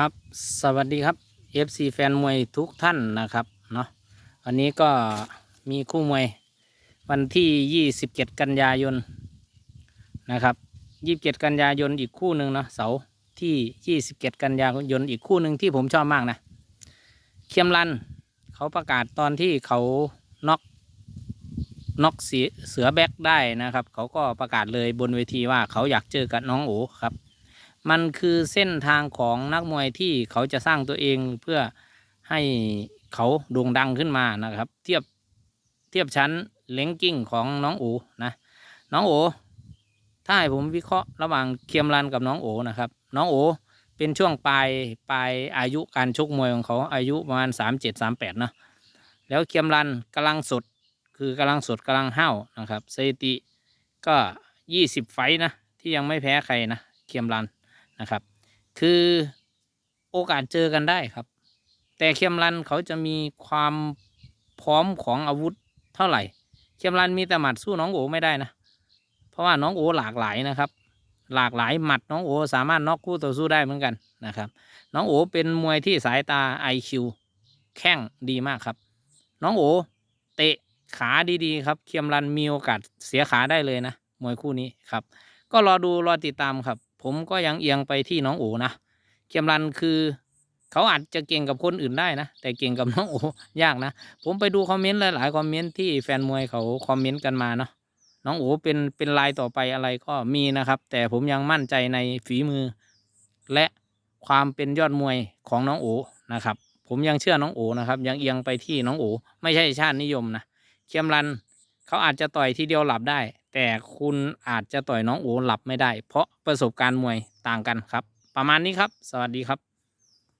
ครับ สวัสดีครับ FC แฟนมวยทุกท่านนะครับเนาะวันนี้ก็มีคู่มวย วันที่ 27 กันยายนนะครับ 27 กันยายนอีกคู่หนึ่งเนาะเสาร์ที่ 27 กันยายนอีกคู่หนึ่งที่ผมชอบมากนะเคียมรันเขาประกาศตอนที่เขาน็อกน็อกเสือเสือแบ็กได้นะครับ เขาก็ประกาศเลยบนเวทีว่าเขาอยากเจอกับน้องโอครับ มันคือเส้นทางของนักมวยที่เขาจะสร้างตัวเองเพื่อให้เขาโด่งดังขึ้นมานะครับ เทียบเทียบชั้นเลงกิ้งของน้องโอนะ น้องโอถ้าให้ผมวิเคราะห์ระหว่างเคียมรันกับน้องโอนะครับ น้องโอเป็นช่วงปลายปลายอายุการชกมวยของเขาอายุประมาณสามเจ็ดสามแปดเนาะแล้วเคียมรันกำลังสดคือกำลังสดกำลังห้าวนะครับสถิติก็ยี่สิบไฟนะที่ยังไม่แพ้ใครนะเคียมรัน นะครับ คือโอกาสเจอกันได้ครับ แต่เคียมรันเขาจะมีความพร้อมของอาวุธเท่าไหร่ เคียมรันมีแต่หมัดสู้น้องโอไม่ได้นะ เพราะว่าน้องโอหลากหลายนะครับ หลากหลายหมัดน้องโอสามารถน็อกคู่ต่อสู้ได้เหมือนกันนะครับ น้องโอเป็นมวยที่สายตา IQ แข้งดีมากครับ น้องโอเตะขาดีๆครับ เคียมรันมีโอกาสเสียขาได้เลยนะ มวยคู่นี้ครับ ก็รอดูรอติดตามครับ ผมก็ยังเอียงไปที่น้องโอนะเคียมรันคือเขาอาจจะเก่งกับคนอื่นได้นะ แต่เก่งกับน้องโอยากนะ ผมไปดูคอมเมนต์หลายๆคอมเมนต์ที่แฟนมวยเขาคอมเมนต์กันมาเนาะน้องโอเป็นเป็นลายต่อไปอะไรก็มีนะครับ แต่ผมยังมั่นใจในฝีมือ และความเป็นยอดมวยของน้องโอนะครับ ผมยังเชื่อน้องโอนะครับ ยังเอียงไปที่น้องโอไม่ใช่ชาตินิยมนะเคียมรันเขาอาจจะต่อยทีเดียวหลับได้ แต่คุณอาจจะต่อยน้องโอหลับไม่ได้ เพราะประสบการณ์มวยต่างกันครับ ประมาณนี้ครับ สวัสดีครับ